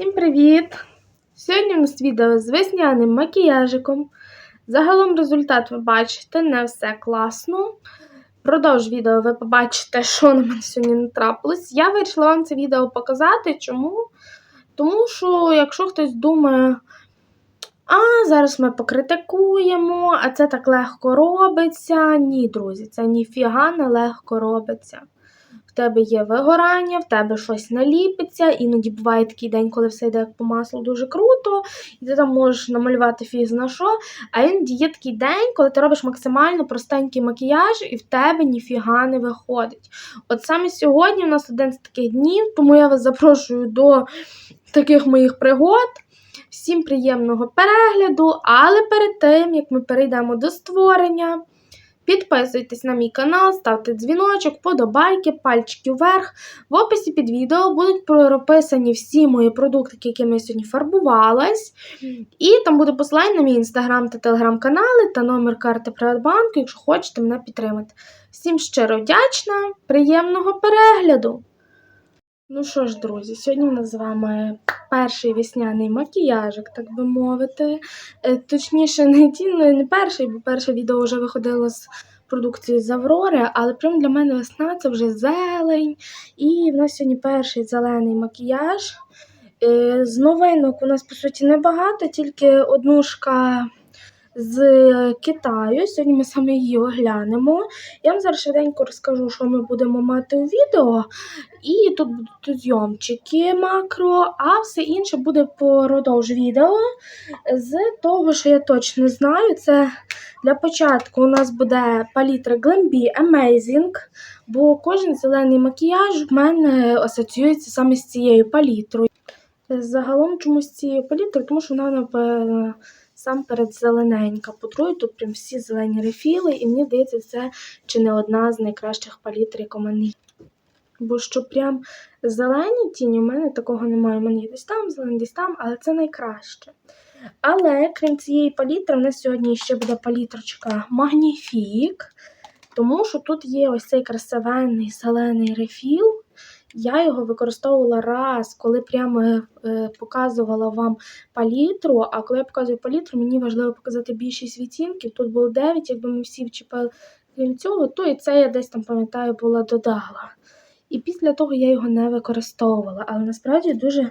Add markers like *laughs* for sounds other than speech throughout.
Всім привіт! Сьогодні у нас відео з весняним макіяжиком. Загалом результат ви бачите, не все класно. Впродовж відео ви побачите, що на мене сьогодні не трапилось. Я вирішила вам це відео показати. Чому? Тому що, якщо хтось думає, а зараз ми покритикуємо, а це так легко робиться. Ні, друзі, це ніфіга не легко робиться. Тебе є вигорання, в тебе щось наліпиться, іноді буває такий день, коли все йде по маслу дуже круто, і ти там можеш намалювати фіз на що. А іноді є такий день, коли ти робиш максимально простенький макіяж, і в тебе ніфіга не виходить. От саме сьогодні у нас один з таких днів, тому я вас запрошую до таких моїх пригод. Всім приємного перегляду, але перед тим, як ми перейдемо до створення, підписуйтесь на мій канал, ставте дзвіночок, подобайки, пальчики вверх. В описі під відео будуть прописані всі мої продукти, якими я сьогодні фарбувалась. І там буде посилання на мій інстаграм та телеграм-канали та номер карти Приватбанку, якщо хочете мене підтримати. Всім щиро вдячна, приємного перегляду! Ну що ж, друзі, сьогодні у нас з вами перший весняний макіяжик, так би мовити. Е, Точніше, не ті, ну, не перший, бо перше відео вже виходило з продукції з Аврори, але прям для мене весна це вже зелень. І в нас сьогодні перший зелений макіяж. Е, З новинок у нас, по суті, небагато, тільки однушка з Китаю. Сьогодні ми саме її оглянемо. Я вам зараз швиденько розкажу, що ми будемо мати у відео. І тут будуть зйомчики макро, а все інше буде продовж відео. З того, що я точно знаю, це для початку у нас буде палітра Glambi Amazing, бо кожен зелений макіяж в мене асоціюється саме з цією палітрою. Загалом чомусь з цією палітрою, тому що вона сам перед зелененька. Потрую тут прям всі зелені рефіли, і мені здається, це чи не одна з найкращих в мене. Бо що прям зелені тіні у мене такого немає. У мене є десь там, зелені, десь там, але це найкраще. Але крім цієї палітри, у нас сьогодні ще буде палітрочка Magnifique, тому що тут є ось цей красивенний зелений рефіл. Я його використовувала раз, коли прямо е, показувала вам палітру. А коли я показую палітру, мені важливо показати більшість відтінків. Тут було 9, якби ми всі вчепили крім цього, то і це я десь там, пам'ятаю, була додала. І після того я його не використовувала. Але насправді дуже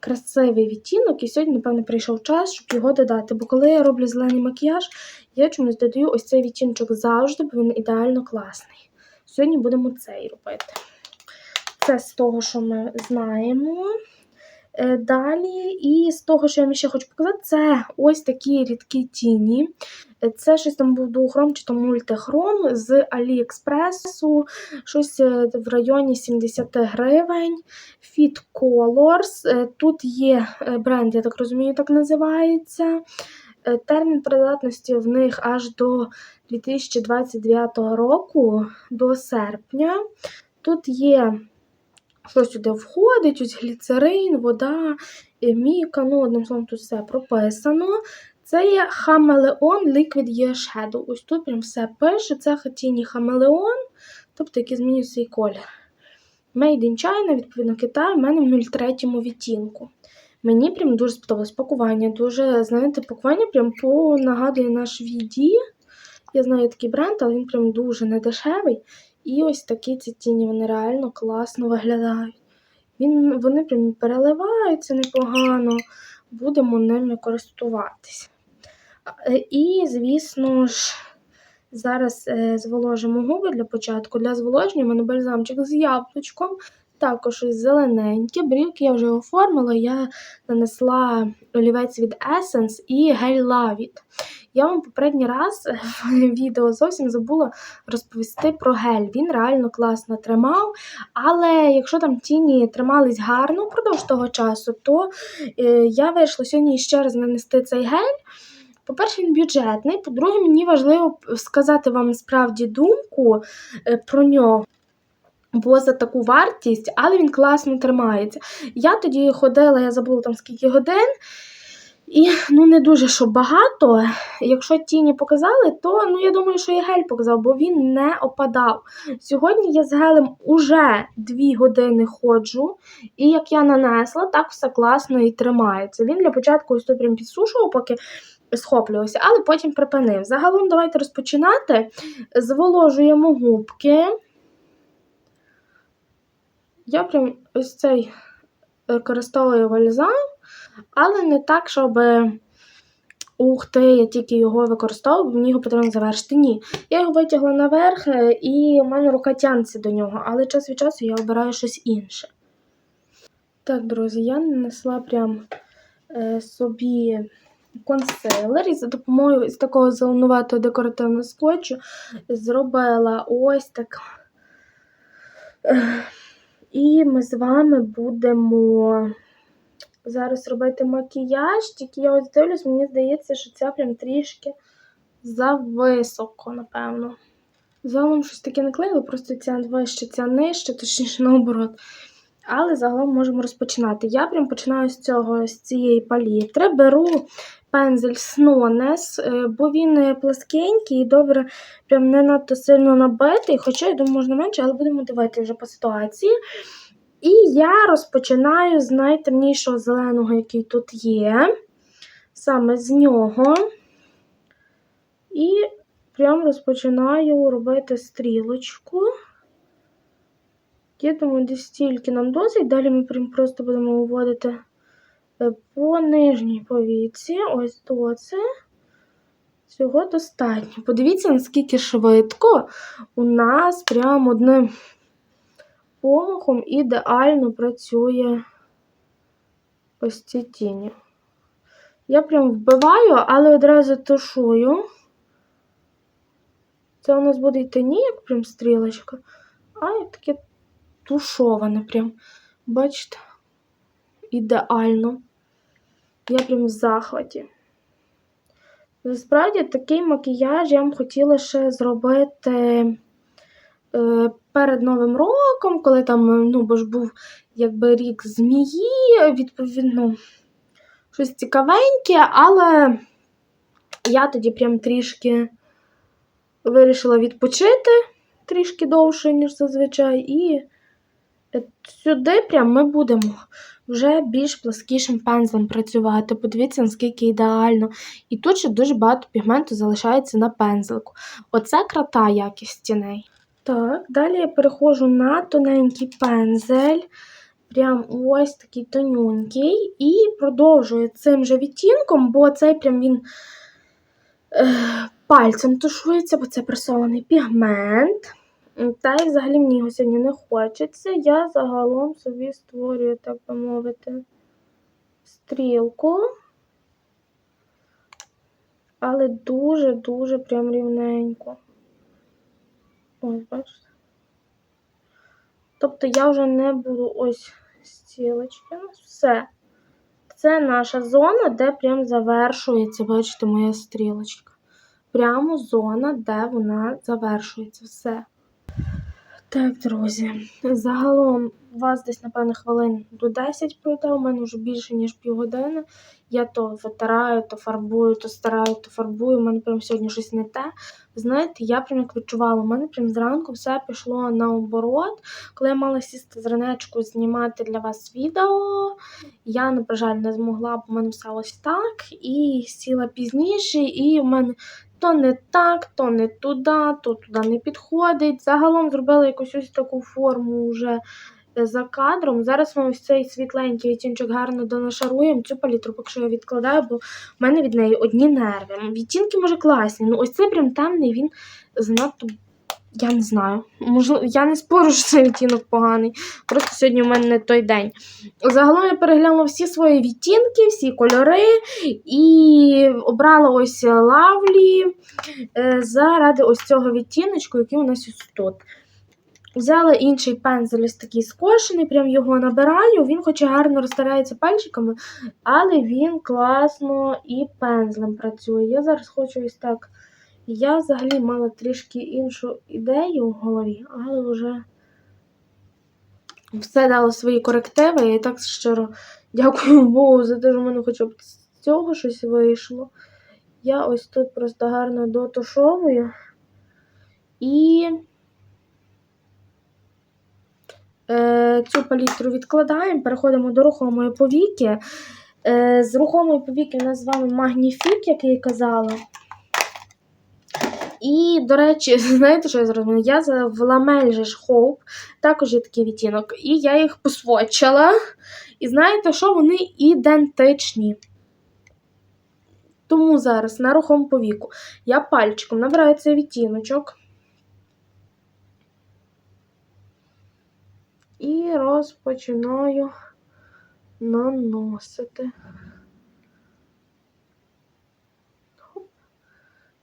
красивий відтінок, і сьогодні, напевно, прийшов час, щоб його додати. Бо коли я роблю зелений макіяж, я чомусь додаю ось цей відтіночок завжди, бо він ідеально класний. Сьогодні будемо цей робити. Це з того, що ми знаємо. Е, Далі, і з того, що я вам ще хочу показати, це ось такі рідкі тіні. Е, Це щось там був дуохром чи там мультихром з Аліекспресу, щось е, в районі 70 гривень. Fit Colors. Тут є бренд, я так розумію, так називається. Термін придатності в них аж до 2029 року, до серпня. Тут є що сюди входить, ось гліцерин, вода, е, міка, ну, одним словом, тут все прописано. Це є Хамелеон Liquid Year Shadow. Ось тут прям все пише. Це Хатіні Хамелеон, тобто який змінює свій колір. Made in China, відповідно, Китай, в мене в 03 відтінку. Мені прям дуже сподобалось пакування. Дуже, знаєте, пакування прям по нагадує наш VD. Я знаю такий бренд, але він прям дуже недешевий. І ось такі ці тіні, вони реально класно виглядають. Він, Вони прям переливаються непогано, будемо ними користуватись. Е, І, звісно ж, зараз е, зволожимо губи для початку. Для зволоження в мене бальзамчик з яблучком, також ось зелененьке. Брівки я вже оформила, я нанесла олівець від Essence і гель Lavit. Я вам попередній раз *laughs* в відео зовсім забула розповісти про гель. Він реально класно тримав. Але якщо там тіні тримались гарно впродовж того часу, то е, я вирішила сьогодні ще раз нанести цей гель. По-перше, він бюджетний. По-друге, мені важливо сказати вам справді думку е, про нього. Бо за таку вартість, але він класно тримається. Я тоді ходила, я забула там скільки годин. І ну не дуже що багато. Якщо тіні показали, то ну я думаю, що і гель показав, бо він не опадав. Сьогодні я з гелем уже 2 години ходжу, і як я нанесла, так все класно і тримається. Він для початку ось тут прям підсушував, поки схоплювався, але потім припинив. Загалом давайте розпочинати. Зволожуємо губки. Я прям ось цей використовую вальзам, але не так, щоб ух ти, я тільки його використовую, мені його потрібно завершити. Ні. Я його витягла наверх, е, і у мене рука тянеться до нього, але час від часу я обираю щось інше. Так, друзі, я нанесла прям е, собі консилер і за допомогою ось такого зеленуватого декоративного скотчу зробила ось так. І ми з вами будемо зараз робити макіяж, тільки я ось дивлюсь, мені здається, що це прям трішки зависоко, напевно. Загалом щось таке не клеїла, просто ця вище, ця нижче, точніше наоборот. Але загалом можемо розпочинати. Я прям починаю з цього, з цієї палітри. Беру пензель Snones, е, бо він е, пласкенький і добре, прям не надто сильно набитий, хоча я думаю, можна менше, але будемо дивитися вже по ситуації. І я розпочинаю з найтемнішого зеленого, який тут є, саме з нього. І прям розпочинаю робити стрілочку. Я думаю, десь стільки нам досить. Далі ми прям просто будемо вводити е, по нижній повіці. Ось до це. Цього достатньо. Подивіться, наскільки швидко у нас прям одним помахом ідеально працює ось ці тіні. Я прям вбиваю, але одразу тушую. Це у нас буде йти не як прям стрілочка, а таке тушоване прям. Бачите? Ідеально. Я прям в захваті. Насправді такий макіяж я б хотіла ще зробити е, перед Новим роком, коли там, ну, бо ж був якби рік змії, відповідно, щось цікавеньке, але я тоді прям трішки вирішила відпочити трішки довше, ніж зазвичай, і сюди прям ми будемо вже більш пласкішим пензлем працювати. Подивіться, наскільки ідеально. І тут ще дуже багато пігменту залишається на пензлику. Оце крута якість тіней. Так, далі я переходжу на тоненький пензель. Прям ось такий тонюнький. І продовжую цим же відтінком, бо цей прям він е, пальцем тушується, бо це пресований пігмент. Та й взагалі мені його сьогодні не хочеться. Я загалом собі створюю, так би мовити, стрілку. Але дуже-дуже прям рівненько. Ось, бачите? Тобто я вже не буду ось стілочки. Все. Це наша зона, де прям завершується, бачите, моя стрілочка. Прямо зона, де вона завершується. Все. Так, друзі, загалом у вас десь, напевно, хвилин до 10 пройде, у мене вже більше, ніж півгодини. Я то витираю, то фарбую, то стараю, то фарбую. У мене прям сьогодні щось не те. Знаєте, я прям як відчувала, у мене прям зранку все пішло наоборот. Коли я мала сісти з ранечку знімати для вас відео, я, на жаль, не змогла, бо в мене все ось так. І сіла пізніше, і в мене то не так, то не туди, то туди не підходить. Загалом зробила якусь ось таку форму вже за кадром. Зараз ми ось цей світленький відтінчик гарно донашаруємо. Цю палітру, поки що я відкладаю, бо в мене від неї одні нерви. Відтінки, може, класні. Ну, ось цей прям темний, він занадто. Я не знаю. Можливо, я не спорю, *laughs* що цей відтінок поганий. Просто сьогодні у мене не той день. Загалом я переглянула всі свої відтінки, всі кольори і обрала ось лавлі е, заради ось цього відтіночку, який у нас ось тут. Взяла інший пензель, ось такий скошений, прям його набираю. Він хоч і гарно розтирається пальчиками, але він класно і пензлем працює. Я зараз хочу ось так. Я взагалі мала трішки іншу ідею в голові, але вже все дало свої корективи. Я і так щиро дякую *laughs* Богу за те, що в мене хоча б з цього щось вийшло. Я ось тут просто гарно дотушовую і е, цю палітру відкладаємо, переходимо до рухомої повіки. Е, з рухомої повіки у нас з вами магніфік, як я казала. І, до речі, *laughs* знаєте, що я зробила? Я в ламель же Hope, також є такий відтінок, і я їх посвочила. І знаєте, що вони ідентичні. Тому зараз на рухом повіку я пальчиком набираю цей відтіночок. І розпочинаю наносити.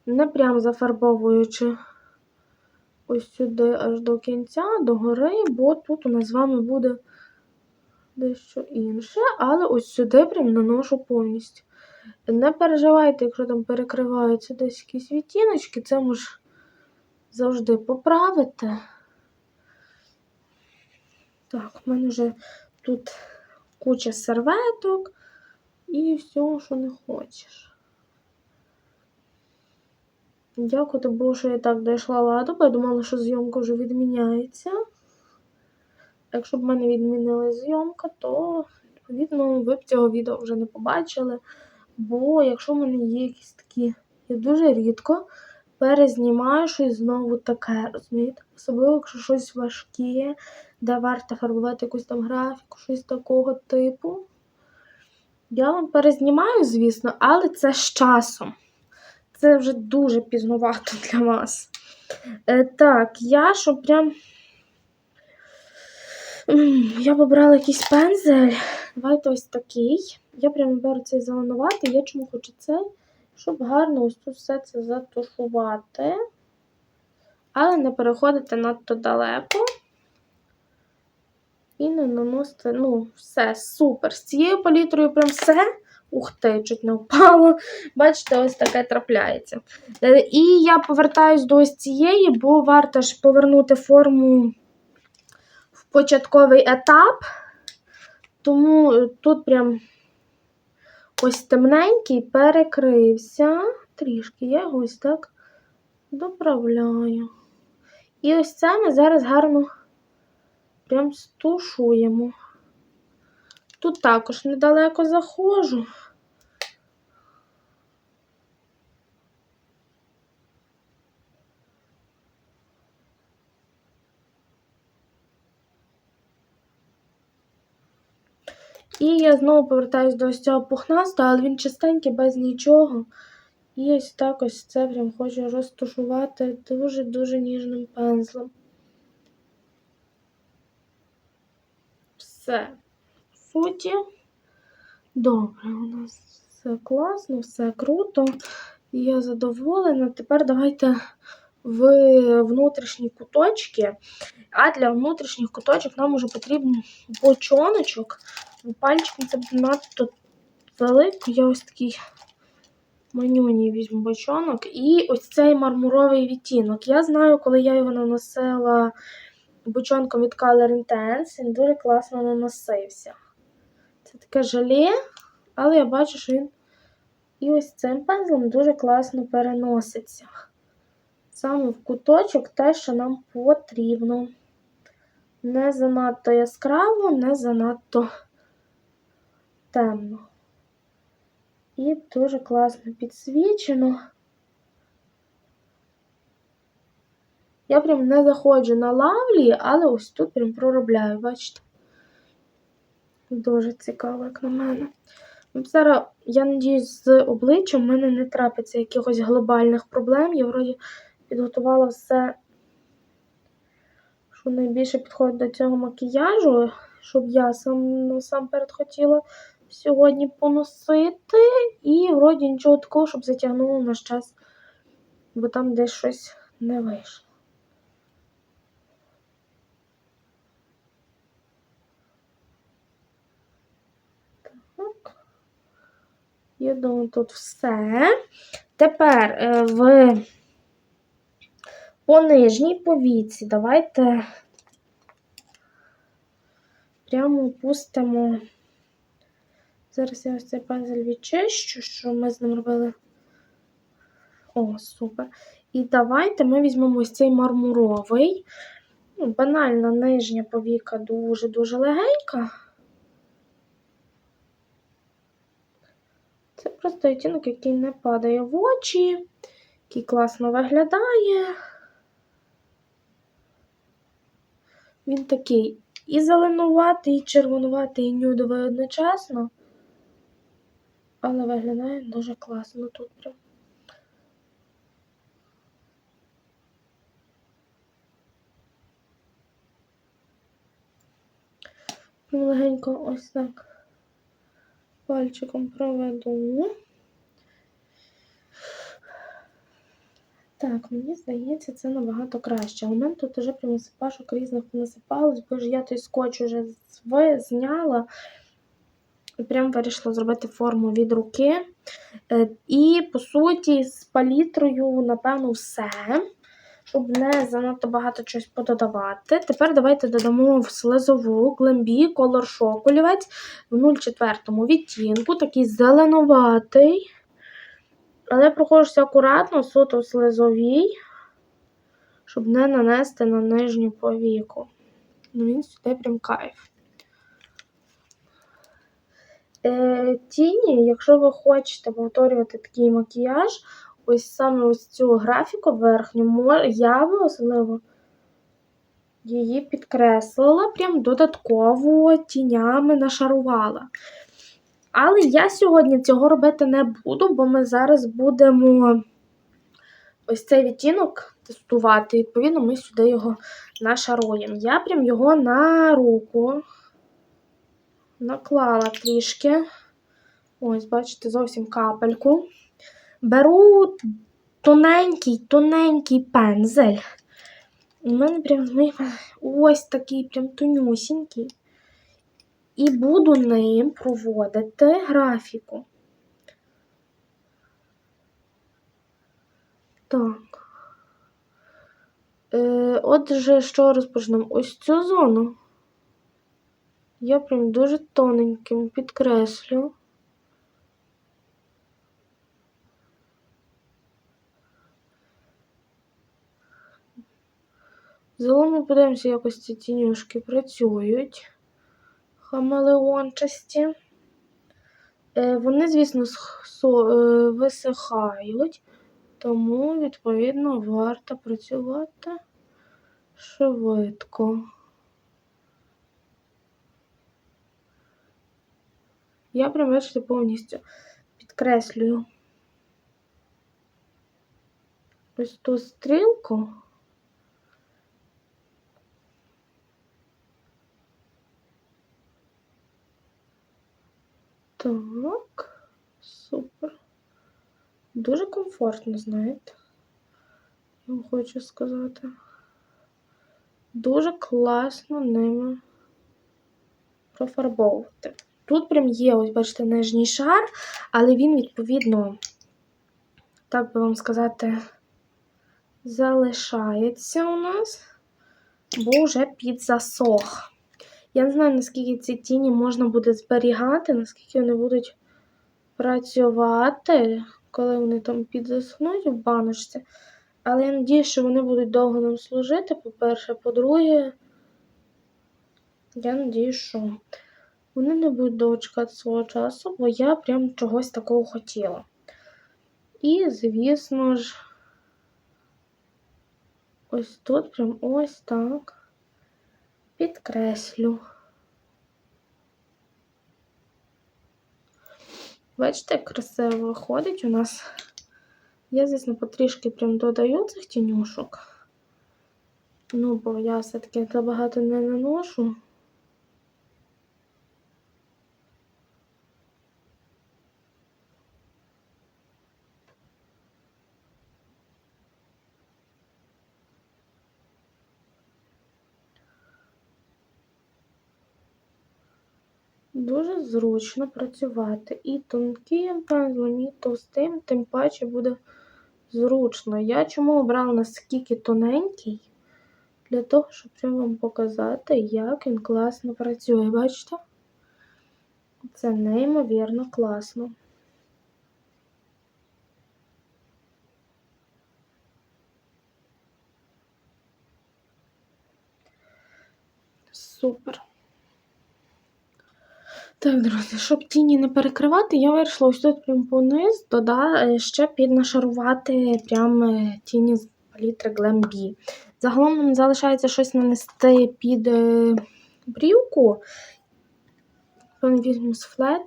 Не прям зафарбовуючи ось сюди аж до кінця, до гори, бо тут у нас з вами буде дещо інше, але ось сюди прям наношу повністю. Не переживайте, якщо там перекриваються десь якісь відтіночки, це можеш завжди поправити. Так, у мене вже тут куча серветок і всього, що не хочеш. Дякую, Богу, що я так дійшла ладу, бо я думала, що зйомка вже відміняється. Якщо б мене відмінила зйомка, то, відповідно, ви б цього відео вже не побачили. Бо якщо в мене є якісь такі, я дуже рідко перезнімаю щось знову таке, розумієте? Особливо, якщо щось важке, де варто фарбувати якусь там графіку, щось такого типу. Я вам перезнімаю, звісно, але це з часом. Це вже дуже пізнувато для вас. Е, так, я що прям. Я вибрала якийсь пензель. Давайте ось такий. Я прямо беру цей зеленуватий. Я чому хочу цей, щоб гарно ось тут все це затушувати. Але не переходити надто далеко. І не наносити, ну, все, супер. З цією палітрою прям все. Ух ти, чуть не впало. Бачите, ось таке трапляється. Е, І я повертаюсь до ось цієї, бо варто ж повернути форму в початковий етап. Тому тут прям ось темненький перекрився. Трішки я його ось так доправляю. І ось це ми зараз гарно прям стушуємо. Тут також недалеко заходжу. І я знову повертаюсь до ось цього пухнастого, але він чистенький, без нічого. І ось так ось це прям хочу розтушувати дуже-дуже ніжним пензлем. Все. В суті. Добре, у нас все класно, все круто. Я задоволена. Тепер давайте в внутрішні куточки. А для внутрішніх куточок нам уже потрібен бочоночок. Пальчиком це надто велико. Я ось такий манюній візьму бочонок. І ось цей мармуровий відтінок. Я знаю, коли я його наносила бочонком від Color Intense, він дуже класно наносився. Це таке желе, але я бачу, що він і ось цим пензлем дуже класно переноситься. Саме в куточок те, що нам потрібно. Не занадто яскраво, не занадто темно. І дуже класно підсвічено. Я прям не заходжу на лавлі, але ось тут прям проробляю, бачите? Дуже цікаво, як на мене. Ну, Зараз, я надіюсь, з обличчям в мене не трапиться якихось глобальних проблем. Я вроді підготувала все, що найбільше підходить до цього макіяжу, щоб я сам насамперед хотіла сьогодні поносити. І вроді нічого такого, щоб затягнуло наш час, бо там десь щось не вийшло. Я думаю, тут все. Тепер е, в по нижній повіці давайте прямо пустимо Зараз я ось цей пензель відчищу, що ми з ним робили. О, супер. І давайте ми візьмемо ось цей мармуровий. Ну, банальна нижня повіка дуже-дуже легенька. Це просто відтінок, який не падає в очі, який класно виглядає. Він такий і зеленуватий, і червонуватий, і нюдовий одночасно. Але виглядає дуже класно тут прям. Прям легенько ось так пальчиком проведу. Так, мені здається, це набагато краще. У мене тут вже прям насипашок різних понасипалось, бо ж я той скотч уже зняла. І прям вирішила зробити форму від руки. Е, І, по суті, з палітрою, напевно, все. Щоб не занадто багато чогось пододавати. Тепер давайте додамо в слезову глембі Color Shock олівець в 0,4 відтінку, такий зеленуватий. Але проходжуся акуратно, суто в слезовій, щоб не нанести на нижню повіку. Ну, він сюди прям кайф. Е, тіні, якщо ви хочете повторювати такий макіяж, ось саме ось цю графіку верхню, я би особливо її підкреслила, прям додатково тінями нашарувала. Але я сьогодні цього робити не буду, бо ми зараз будемо ось цей відтінок тестувати. Відповідно, ми сюди його нашаруємо. Я прям його на руку наклала трішки. Ось, бачите, зовсім капельку. Беру тоненький, тоненький пензель. У мене прям ну, ось такий прям тонюсінький. І буду ним проводити графіку. Так. Е, Отже, що розпочнемо? Ось цю зону. Я прям дуже тоненьким підкреслю. Загалом подивимося, як ось ці тінюшки працюють. Хамелеончасті. Е, Вони, звісно, е, висихають, тому, відповідно, варто працювати швидко. Я прям, бачите, повністю підкреслюю ось ту стрілку. Так, супер. Дуже комфортно, знаєте. Я вам хочу сказати. Дуже класно ними профарбовувати. Тут прям є, ось бачите, нижній шар, але він, відповідно, так би вам сказати, залишається у нас, бо вже підзасох. Я не знаю, наскільки ці тіні можна буде зберігати, наскільки вони будуть працювати, коли вони там підзасохнуть в баночці. Але я надію, що вони будуть довго нам служити, по-перше. По-друге, я надію, що вони не будуть довго чекати свого часу, бо я прям чогось такого хотіла. І, звісно ж, ось тут прям ось так підкреслю. Бачите, як красиво виходить у нас. Я, звісно, потрішки прям додаю цих тінюшок. Ну, бо я все-таки забагато не наношу. Дуже зручно працювати. І тонким пензлем, і товстим, тим паче буде зручно. Я чому обрала наскільки тоненький? Для того, щоб вам показати, як він класно працює. Бачите? Це неймовірно класно. Супер. Так, друзі, щоб тіні не перекривати, я вирішила ось тут прямо пониз дода, е, ще піднашарувати прям е, тіні з палітри Glam B. Загалом нам залишається щось нанести під е, брівку. Візьму з флет.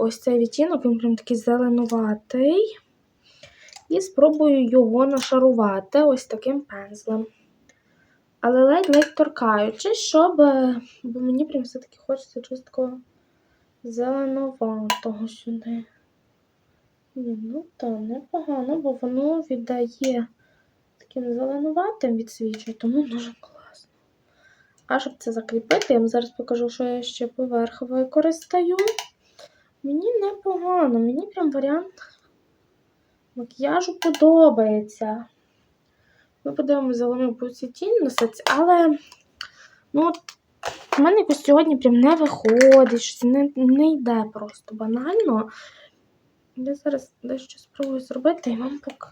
Ось цей відтінок, він прям такий зеленуватий. І спробую його нашарувати ось таким пензлем. Але ледь-ледь торкаючи, щоб. е, Бо мені прям все-таки хочеться чогось такого зеленуватого сюди. Ні, ну так, непогано, бо воно віддає таким зеленуватим відсвічує, тому дуже класно. А щоб це закріпити, я вам зараз покажу, що я ще поверх використаю. Мені непогано, мені прям варіант макіяжу подобається. Ми подивимося, загалом по ці тінь носиться, але ну, в мене якось сьогодні прям не виходить, щось не, не йде просто банально. Я зараз дещо спробую зробити і вам поки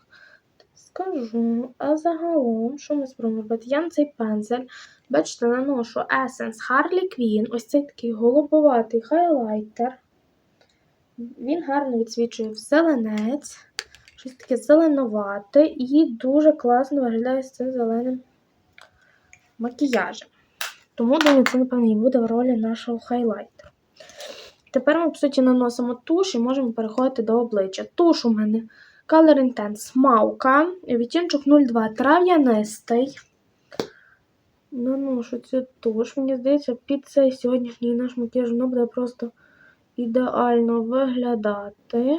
скажу. А загалом, що ми спробуємо робити? Я на цей пензель, бачите, наношу Essence Harley Quinn, ось цей такий голубоватий хайлайтер. Він гарно відсвічує в зеленець, щось таке зеленувате і дуже класно виглядає з цим зеленим макіяжем. Тому, думаю, це, напевно, і буде в ролі нашого хайлайтеру. Тепер ми, по суті, наносимо туш і можемо переходити до обличчя. Туш у мене Color Intense Маука, відтінчик 02 трав'янистий. Наношу цю туш. Мені здається, під цей сьогоднішній наш макіяж воно буде просто ідеально виглядати.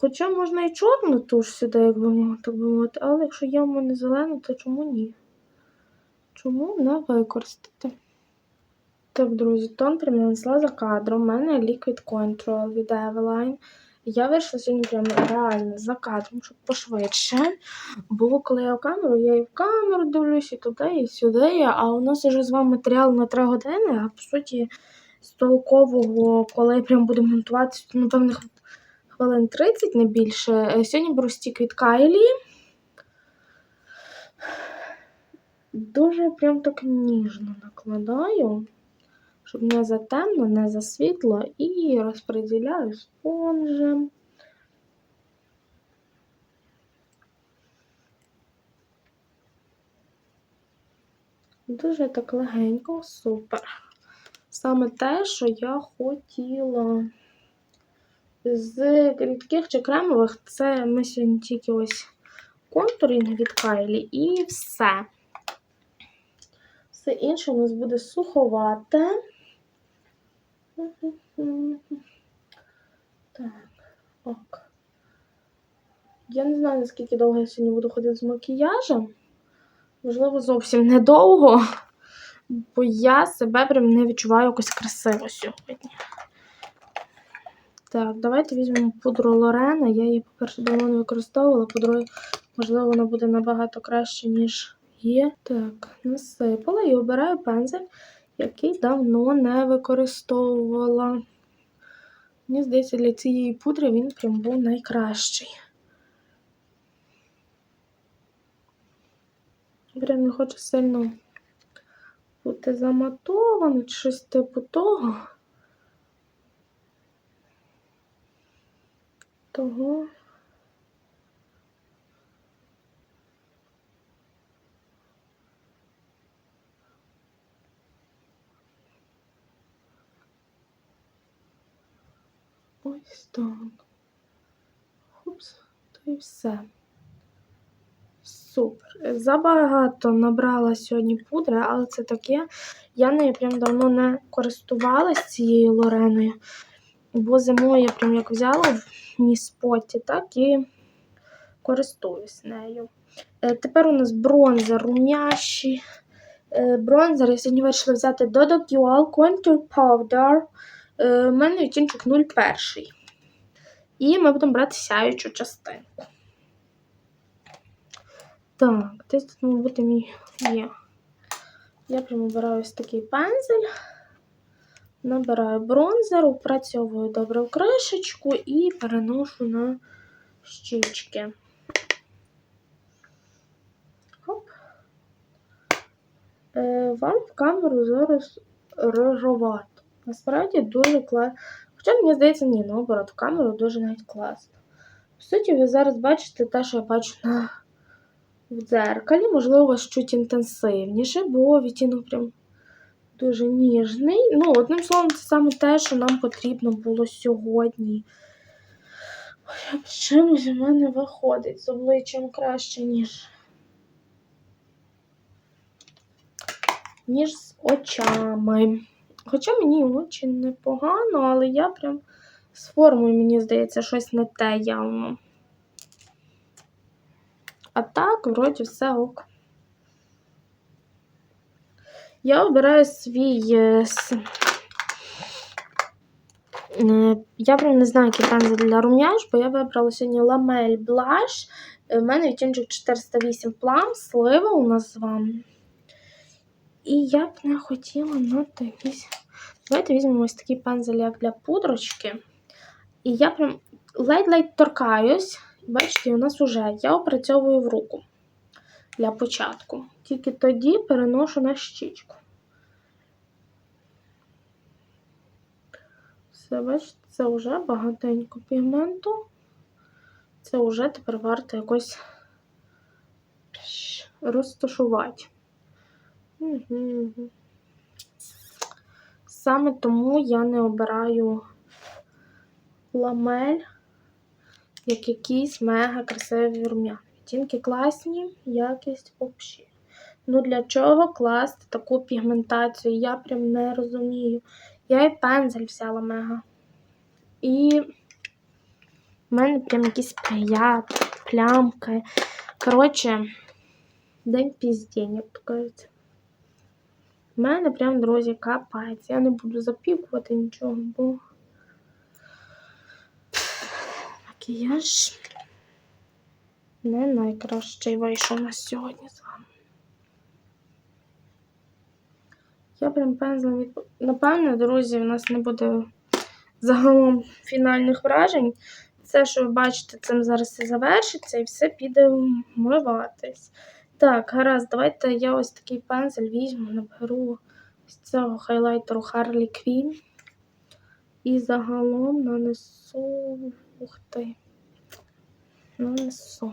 Хоча можна і чорну туш сюди, як би так би мовити, але якщо є в мене зелена, то чому ні? Чому не використати? Так, друзі, тон прям нанесла за кадром. У мене Liquid Control від Eveline. Я вирішила сьогодні прямо реально за кадром, щоб пошвидше. Бо коли я в камеру, я і в камеру дивлюся, і туди, і сюди. А у нас вже з вами матеріал на 3 години, а по суті, з толкового, коли я прям буду монтуватися, напевно, хвилин 30 не більше. Е, Сьогодні беру стік від Кайлі. Дуже прям так ніжно накладаю, щоб не за темно, не за світло, і розподіляю спонжем. Дуже так легенько, супер. Саме те, що я хотіла. З рідких чи кремових, це ми сьогодні тільки ось контурінг від Кайлі і все. Все інше у нас буде суховате. Так, ок. Я не знаю, наскільки довго я сьогодні буду ходити з макіяжем. Можливо, зовсім недовго, бо я себе прям не відчуваю якось красиво сьогодні. Так, давайте візьмемо пудру Лорена. Я її, по-перше, давно не використовувала, по-друге, можливо, вона буде набагато краще, ніж є. Так, насипала і обираю пензель, який давно не використовувала. Мені здається, для цієї пудри він прям був найкращий. Прям не хочу сильно бути заматований, щось типу того. Того. Ось так. Хупс, то і все. Супер. Забагато набрала сьогодні пудри, але це таке. Я нею прям давно не користувалась цією Лореною. Бо зимою я прям як взяла в міспоті, так і користуюсь нею. Е, Тепер у нас бронзер рум'ящий. Е, Бронзер я сьогодні вирішила взяти Dodo Dual Contour Powder. Е, У мене відтінчик 01. І ми будемо брати сяючу частинку. Так, десь тут, має бути мій є. Я прямо обираю ось такий пензель. Набираю бронзер, упрацьовую добре в кришечку і переношу на щічки. Хоп. Е, вам в камеру зараз рожовато. Насправді дуже класно. Хоча, мені здається, ні, наоборот, в камеру дуже навіть класно. По суті, ви зараз бачите те, що я бачу на в дзеркалі, можливо, вас чуть інтенсивніше, бо відтінок прям дуже ніжний. Ну, одним словом, це саме те, що нам потрібно було сьогодні. Ой, чимось у мене виходить з обличчям краще, ніж. Ніж з очами. Хоча мені очі непогано, але я прям з формою, мені здається, щось не те явно. А так, вроді, все ок. Я обираю свій. е, е, Я прям не знаю, який пензель для рум'яш, бо я вибрала сьогодні ламель блаш. У мене відтінчик 408 плам, слива у нас з вами. І я б не хотіла надто якийсь. Давайте візьмемо ось такий пензель, як для пудрочки. І я прям ледь-ледь торкаюсь. Бачите, у нас уже я опрацьовую в руку для початку. Тільки тоді переношу на щічку. Все, бачите, це вже багатенько пігменту. Це вже тепер варто якось розташувати. Саме тому я не обираю ламель як якісь мега красиві рум'яни. Відтінки класні, якість взагалі. Ну для чого класти таку пігментацію? Я прям не розумію. Я і пензель взяла мега. І в мене прям якісь п'ят, плямки. Коротше, день піздень, як то кажуть. У мене прям, друзі, капець. Я не буду запікувати нічого, бо макіяж не найкращий вийшов на сьогодні з вами. Я прям пензлем від... Напевно, друзі, у нас не буде загалом фінальних вражень. Це, що ви бачите, цим зараз і завершиться, і все піде вмиватись. Так, гаразд, давайте я ось такий пензель візьму, наберу з цього хайлайтеру Harley Quinn. І загалом нанесу. Ух ти. Нанесу.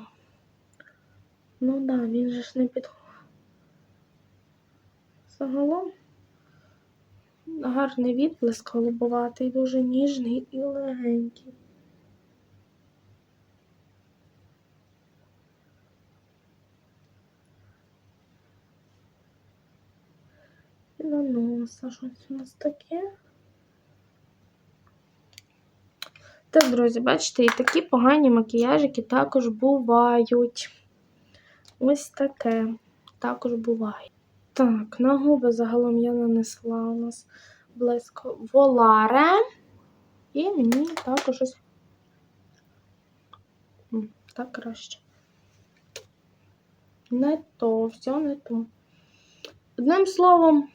Ну да, він же ж не підходить. Загалом гарний відблиск голубоватий, дуже ніжний і легенький. І на носа щось у нас таке. Так, друзі, бачите, і такі погані макіяжики також бувають. Ось таке також буває. Так, на губи загалом я нанесла у нас близько воларе. І мені також ось. Так краще. Не то, все не то. Одним словом,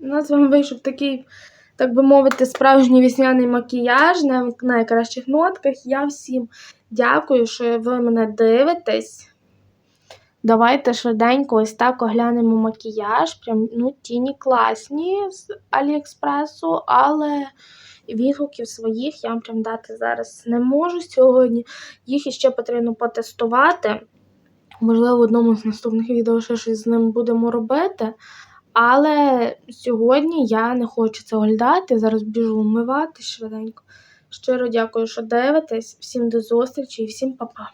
у нас з вами вийшов такий, так би мовити, справжній вісняний макіяж на найкращих нотках. Я всім дякую, що ви мене дивитесь. Давайте швиденько ось так оглянемо макіяж. Прям ну, тіні класні з Аліекспресу, але відгуків своїх я вам прям дати зараз не можу сьогодні. Їх іще потрібно потестувати. Можливо, в одному з наступних відео ще щось з ним будемо робити. Але сьогодні я не хочу це оглядати. Зараз біжу вмивати швиденько. Щиро дякую, що дивитесь. Всім до зустрічі і всім па-па.